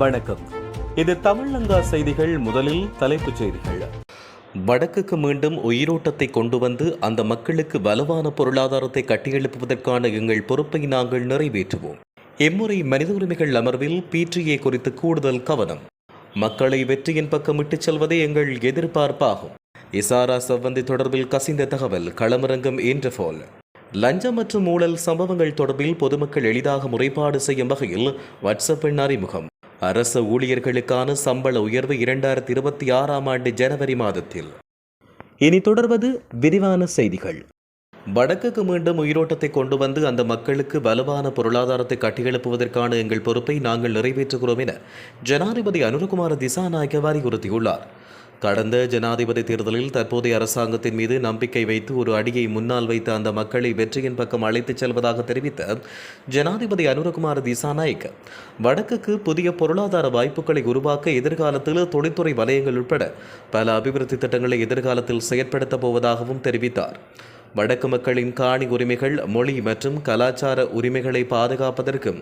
வணக்கம். இது தமிழங்கா செய்திகள் முதலில் தலைப்புச் செய்திகள். வடக்குக்கு மீண்டும் உயிரோட்டத்தை கொண்டு வந்து அந்த மக்களுக்கு வலுவான பொருளாதாரத்தை கட்டியெழுப்புவதற்கான எங்கள் பொறுப்பை நாங்கள் நிறைவேற்றுவோம். இம்முறை மனித உரிமைகள் அமர்வில் பிடிஏ குறித்து கூடுதல் கவனம். மக்களை வெற்றியின் பக்கம் இட்டுச் செல்வதே எங்கள் எதிர்பார்ப்பாகும். இசாரா செவ்வந்தி தொடர்பில் கசிந்த தகவல் களமிறங்கும் இன்டர்போல். லஞ்சம் மற்றும் ஊழல் சம்பவங்கள் தொடர்பில் பொதுமக்கள் எளிதாக முறைப்பாடு செய்யும் வகையில் வாட்ஸ்அப் எண் அறிமுகம். அரச ஊழியர்களுக்கான சம்பள உயர்வு இரண்டாயிரத்தி இருபத்தி ஆறாம் ஆண்டு ஜனவரி மாதத்தில். இனி தொடர்வது விரிவான செய்திகள். வடக்குக்கு மீண்டும் உயிரோட்டத்தை கொண்டு வந்து அந்த மக்களுக்கு வலுவான பொருளாதாரத்தை கட்டியெழுப்புவதற்கான எங்கள் பொறுப்பை நாங்கள் நிறைவேற்றுகிறோம் என ஜனாதிபதி அனுரகுமார திசாநாயக்க வலியுறுத்தியுள்ளார் கடந்த ஜனாதிபதி தேர்தலில் தற்போதைய அரசாங்கத்தின் மீது நம்பிக்கை வைத்து ஒரு அடியை முன்னால் வைத்த அந்த மக்களை வெற்றியின் பக்கம் அழைத்துச் செல்வதாக தெரிவித்த ஜனாதிபதி அனுரகுமார் திசாநாயக் வடக்குக்கு புதிய பொருளாதார வாய்ப்புகளை உருவாக்க எதிர்காலத்தில் தொழில்துறை வலயங்கள் உட்பட பல அபிவிருத்தி திட்டங்களை எதிர்காலத்தில் செயற்படுத்தப் போவதாகவும் தெரிவித்தார். வடக்கு மக்களின் காணி உரிமைகள் மொழி மற்றும் கலாச்சார உரிமைகளை பாதுகாப்பதற்கும்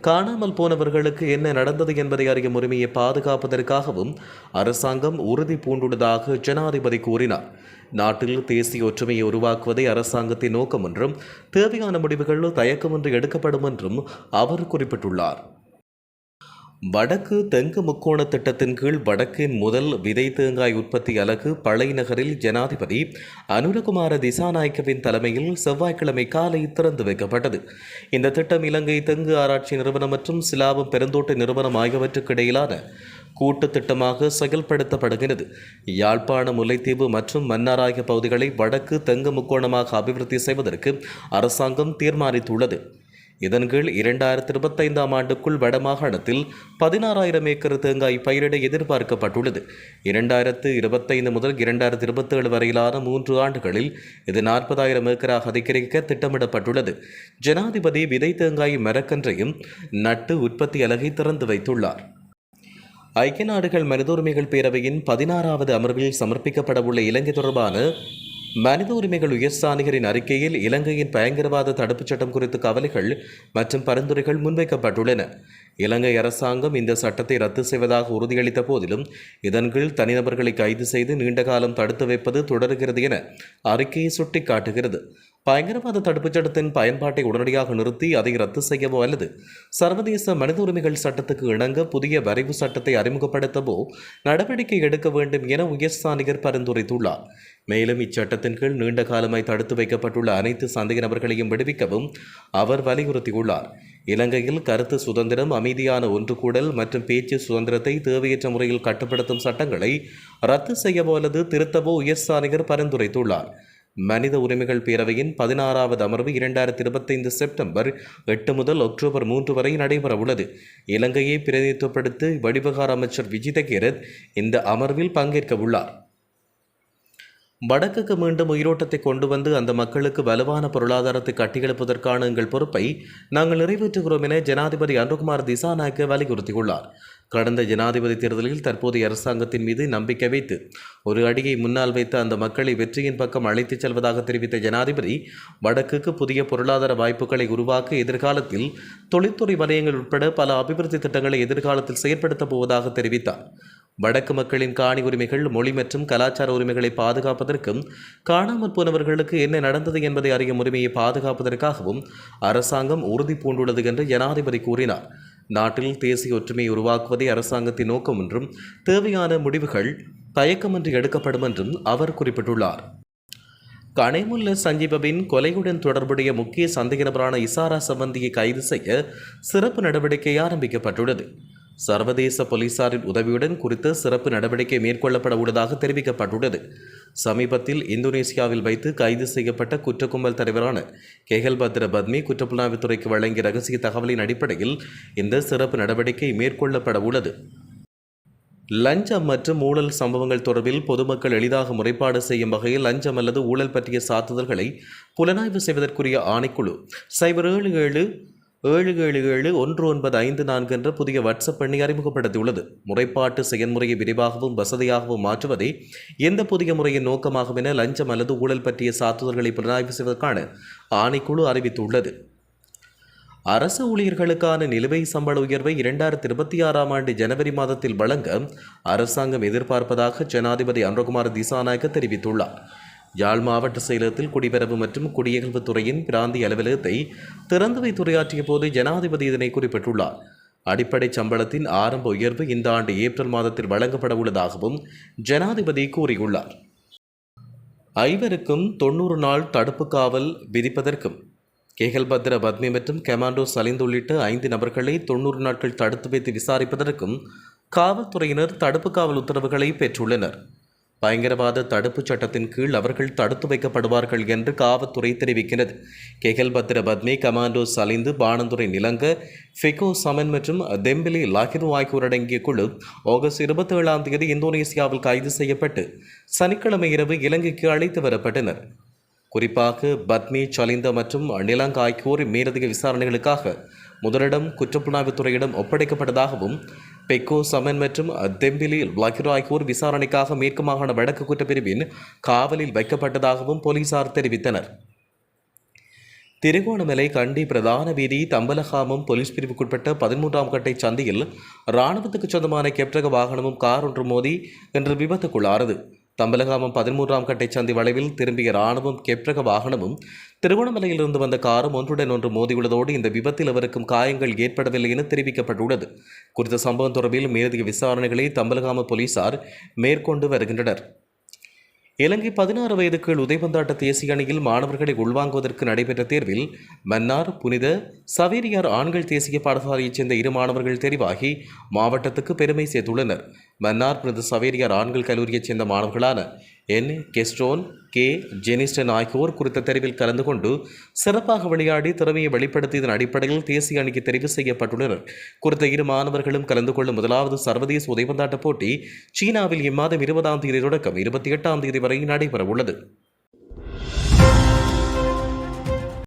காணாமல் போனவர்களுக்கு என்ன நடந்தது என்பதை அறியும் உரிமையை பாதுகாப்பதற்காகவும் அரசாங்கம் உறுதி பூண்டுள்ளதாக ஜனாதிபதி கூறினார். நாட்டில் தேசிய ஒற்றுமையை உருவாக்குவதே அரசாங்கத்தின் நோக்கம் என்றும் தேவையான முடிவுகள் தயக்கமின்றி எடுக்கப்படும் என்றும் அவர் குறிப்பிட்டுள்ளார். வடக்கு தெங்கு முக்கோண திட்டத்தின் கீழ் வடக்கின் முதல் விதை தேங்காய் உற்பத்தி அலகு பழைநகரில் ஜனாதிபதி அனுரகுமார திசாநாயக்கவின் தலைமையில் செவ்வாய்க்கிழமை காலை திறந்து வைக்கப்பட்டது. இந்த திட்டம் இலங்கை தெங்கு ஆராய்ச்சி நிறுவனம் மற்றும் சிலாபம் பெருந்தோட்ட நிறுவனம் ஆகியவற்றுக்கு இடையிலான கூட்டு திட்டமாக செயல்படுத்தப்படுகிறது. யாழ்ப்பாண முல்லைத்தீவு மற்றும் மன்னாராய பகுதிகளை வடக்கு தெங்கு முக்கோணமாக அபிவிருத்தி செய்வதற்கு அரசாங்கம் தீர்மானித்துள்ளது. இதன் கீழ் இரண்டாயிரத்தி இருபத்தைந்தாம் ஆண்டுக்குள் வடமாகாணத்தில் பதினாறாயிரம் ஏக்கர் தேங்காய் பயிரிட எதிர்பார்க்கப்பட்டுள்ளது. இரண்டாயிரத்து இருபத்தைந்து முதல் இரண்டாயிரத்தி இருபத்தேழு வரையிலான மூன்று ஆண்டுகளில் இது நாற்பதாயிரம் ஏக்கராக அதிகரிக்க திட்டமிடப்பட்டுள்ளது. ஜனாதிபதி விதை தேங்காய் மரக்கன்றையும் நட்டு உற்பத்தி அலகை திறந்து வைத்துள்ளார். ஐக்கிய நாடுகள் மனித உரிமைகள் பேரவையின் பதினாறாவது அமர்வில் சமர்ப்பிக்கப்படவுள்ள இலங்கை தொடர்பான மனித உரிமைகள் உயர்ஸ்தானிகரின் அறிக்கையில் இலங்கையின் பயங்கரவாத தடுப்புச் சட்டம் குறித்த கவலைகள் மற்றும் பரிந்துரைகள் முன்வைக்கப்பட்டுள்ளன. இலங்கை அரசாங்கம் இந்த சட்டத்தை ரத்து செய்வதாக உறுதியளித்த போதிலும் இதன் கீழ் தனிநபர்களை கைது செய்து நீண்ட காலம் தடுத்து வைப்பது தொடர்கிறது என அறிக்கையை சுட்டிக்காட்டுகிறது. பயங்கரவாத தடுப்புச் சட்டத்தின் பயன்பாட்டை உடனடியாக நிறுத்தி அதை ரத்து செய்யவோ அல்லது சர்வதேச மனித உரிமைகள் சட்டத்துக்கு இணங்க புதிய வரைவு சட்டத்தை அறிமுகப்படுத்தவோ நடவடிக்கை எடுக்க வேண்டும் என உயர்ஸ்தானிகர் பரிந்துரைத்துள்ளார். மேலும் இச்சட்டத்தின் கீழ் நீண்ட காலமாய் தடுத்து வைக்கப்பட்டுள்ள அனைத்து சந்தேக நபர்களையும் விடுவிக்கவும் அவர் வலியுறுத்தியுள்ளார். இலங்கையில் கருத்து சுதந்திரம் அமைதியான ஒன்று கூடல் மற்றும் பேச்சு சுதந்திரத்தை தேவையற்ற முறையில் கட்டுப்படுத்தும் சட்டங்களை ரத்து செய்யவோ அல்லது திருத்தவோ உயர்ஸ்தானிகர் பரிந்துரைத்துள்ளார். மனித உரிமைகள் பேரவையின் பதினாறாவது அமர்வு இரண்டாயிரத்தி இருபத்தைந்து செப்டம்பர் எட்டு முதல் அக்டோபர் மூன்று வரை நடைபெறவுள்ளது. இலங்கையை பிரதிநிதித்துவப்படுத்தி வடிவகார அமைச்சர் விஜித கேரத் இந்த அமர்வில் பங்கேற்க உள்ளார் வடக்குக்கு மீண்டும் உயிரோட்டத்தை கொண்டு வந்து அந்த மக்களுக்கு வலுவான பொருளாதாரத்தை கட்டியெழுப்பதற்கான எங்கள் பொறுப்பை நாங்கள் நிறைவேற்றுகிறோம் என ஜனாதிபதி அனுகுமார் திசாநாயக்க வலியுறுத்தியுள்ளார். கடந்த ஜனாதிபதி தேர்தலில் தற்போதைய அரசாங்கத்தின் மீது நம்பிக்கை வைத்து ஒரு அடியை முன்னால் வைத்த அந்த மக்களை வெற்றியின் பக்கம் அழைத்துச் செல்வதாக தெரிவித்த ஜனாதிபதி வடக்குக்கு புதிய பொருளாதார வாய்ப்புகளை உருவாக்க எதிர்காலத்தில் தொழில்துறை வலயங்கள் உட்பட பல அபிவிருத்தி திட்டங்களை எதிர்காலத்தில் செயற்படுத்தப் போவதாக தெரிவித்தார். வடக்கு மக்களின் காணி உரிமைகள் மொழி மற்றும் கலாச்சார உரிமைகளை பாதுகாப்பதற்கும் காணாமல் போனவர்களுக்கு என்ன நடந்தது என்பதை அறியும் உரிமையை பாதுகாப்பதற்காகவும் அரசாங்கம் உறுதி பூண்டுள்ளது என்று ஜனாதிபதி கூறினார். நாட்டில் தேசிய ஒற்றுமையை உருவாக்குவதே அரசாங்கத்தின் நோக்கம் என்றும் தேவையான முடிவுகள் தயக்கமின்றி எடுக்கப்படும் என்றும் அவர் குறிப்பிட்டுள்ளார். கனைமுல்ல சஞ்சீபவின் கொலையுடன் தொடர்புடைய முக்கிய சந்தேக நபரான இசாரா சம்பந்தியை கைது செய்ய சிறப்பு நடவடிக்கை ஆரம்பிக்கப்பட்டுள்ளது. சர்வதேச போலீசாரின் உதவியுடன் குறித்த சிறப்பு நடவடிக்கை மேற்கொள்ளப்பட உள்ளதாக தெரிவிக்கப்பட்டுள்ளது. சமீபத்தில் இந்தோனேசியாவில் வைத்து கைது செய்யப்பட்ட குற்றக்கும்பல் தலைவரான கெஹல் பத்ர பத்மி குற்றப்புலனாய்வுத்துறைக்கு வழங்கிய ரகசிய தகவலின் அடிப்படையில் இந்த சிறப்பு நடவடிக்கை மேற்கொள்ளப்பட உள்ளது. லஞ்சம் மற்றும் ஊழல் சம்பவங்கள் தொடர்பில் பொதுமக்கள் எளிதாக முறைப்பாடு செய்யும் வகையில் லஞ்சம் அல்லது ஊழல் பற்றிய சாத்துதல்களை புலனாய்வு செய்வதற்குரிய ஆணைக்குழு சைபர் ஏழு ஏழு ஏழு ஏழு ஏழு ஒன்று ஒன்பது ஐந்து நான்கு என்ற புதிய வாட்ஸ்அப் எண்ணை அறிமுகப்படுத்தியுள்ளது. முறைப்பாட்டு செயல்முறையை விரிவாகவும் வசதியாகவும் மாற்றுவதே எந்த புதிய முறையின் நோக்கமாகும் என லஞ்சம் அல்லது ஊழல் பற்றிய சாத்துதல்களை புலனாய்வு செய்வதற்கான ஆணைக்குழு அறிவித்துள்ளது. அரசு ஊழியர்களுக்கான நிலுவை சம்பள உயர்வை இரண்டாயிரத்தி இருபத்தி ஆறாம் ஆண்டு ஜனவரி மாதத்தில் வழங்க அரசாங்கம் எதிர்பார்ப்பதாக ஜனாதிபதி அனுரகுமார் திசாநாயக்க தெரிவித்துள்ளார். யாழ் மாவட்ட செயலகத்தில் குடிபெறவு மற்றும் குடியகல்வு துறையின் பிராந்திய அலுவலகத்தை திறந்து வைத்துரையாற்றிய போது ஜனாதிபதி இதனை குறிப்பிட்டுள்ளார். அடிப்படை சம்பளத்தின் ஆரம்ப உயர்வு இந்த ஆண்டு ஏப்ரல் மாதத்தில் வழங்கப்பட உள்ளதாகவும் ஜனாதிபதி கூறியுள்ளார். ஐவருக்கும் தொண்ணூறு நாள் தடுப்பு காவல் விதிப்பதற்கும் கேகல்பத்ர பத்மி மற்றும் கமாண்டோ சலிந்து உள்ளிட்ட ஐந்து நபர்களை தொண்ணூறு நாட்கள் தடுத்து வைத்து விசாரிப்பதற்கும் காவல்துறையினர் தடுப்பு காவல் உத்தரவுகளை பெற்றுள்ளனர். பயங்கரவாத தடுப்புச் சட்டத்தின் கீழ் அவர்கள் தடுத்து வைக்கப்படுவார்கள் என்று காவல்துறை தெரிவிக்கிறது. கெகல்பத்ர பத்மி கமாண்டோ சலிந்து பானந்துரை நிலங்க ஃபிகோ சமன் மற்றும் தெம்பிலி லாகிரு ஆகியோர் அடங்கிய குழு ஆகஸ்ட் இருபத்தி ஏழாம் தேதி இந்தோனேசியாவில் கைது செய்யப்பட்டு சனிக்கிழமை இரவு இலங்கைக்கு அழைத்து வரப்பட்டனர். குறிப்பாக பத்மி சலிந்த மற்றும் நிலங்க ஆகியோர் மேலதிக விசாரணைகளுக்காக முதலிடம் குற்றப்புலனாய்வுத்துறையிடம் ஒப்படைக்கப்பட்டதாகவும் பெக்கோ சமன் மற்றும் தெம்பிலி லகிரு ஆகியோர் விசாரணைக்காக மேற்கு மாகாண வடக்கு குற்றப்பிரிவின் காவலில் வைக்கப்பட்டதாகவும் போலீசார் தெரிவித்தனர். திருகோணமலை கண்டி பிரதான வீதி தம்பலகாமம் போலீஸ் பிரிவுக்குட்பட்ட பதிமூன்றாம் கட்டை சந்தையில் இராணுவத்துக்கு சொந்தமான கெப்டக வாகனமும் கார் ஒன்று மோதி இன்று விபத்துக்குள்ளாரது தம்பலகாமம் பதிமூன்றாம் கட்டை சந்தி வளைவில் திரும்பிய ராணுவம் கெப்ரக வாகனமும் திருவண்ணாமலையிலிருந்து வந்த காரும் ஒன்றுடன் ஒன்று மோதியுள்ளதோடு இந்த விபத்தில் அவருக்கும் காயங்கள் ஏற்படவில்லை என தெரிவிக்கப்பட்டுள்ளது. குறித்த சம்பவம் தொடர்பில் மேலதிக விசாரணைகளை தம்பலகாம போலீசார் மேற்கொண்டு வருகின்றனர். இலங்கை பதினாறு வயதுக்குள் உதைபந்தாட்ட தேசிய அணியில் மாணவர்களை உள்வாங்குவதற்கு நடைபெற்ற தேர்வில் மன்னார் புனித சவேரியார் ஆண்கள் தேசிய பாடசாலையைச் சேர்ந்த இரு மாணவர்கள் தெரிவாகி மாவட்டத்துக்கு பெருமை சேர்த்துள்ளனர். மன்னார் பிரது சவேரியார் ஆண்கள் கல்லூரியைச் சேர்ந்த மாணவர்களான என் கெஸ்ட்ரோன் கே. ஜெனிஸ்டன் ஆகியோர் குறித்த தெரிவில் கலந்து கொண்டு சிறப்பாக விளையாடி திறமையை வெளிப்படுத்தியதன் அடிப்படையில் தேசிய அணிக்கு தெரிவு செய்யப்பட்டுள்ளனர். குறித்த இரு மாணவர்களும் கலந்து கொள்ளும் முதலாவது சர்வதேச உதைபந்தாட்ட போட்டி சீனாவில் இம்மாதம் இருபதாம் தேதி தொடக்கம் இருபத்தி எட்டாம் தேதி வரை நடைபெறவுள்ளது.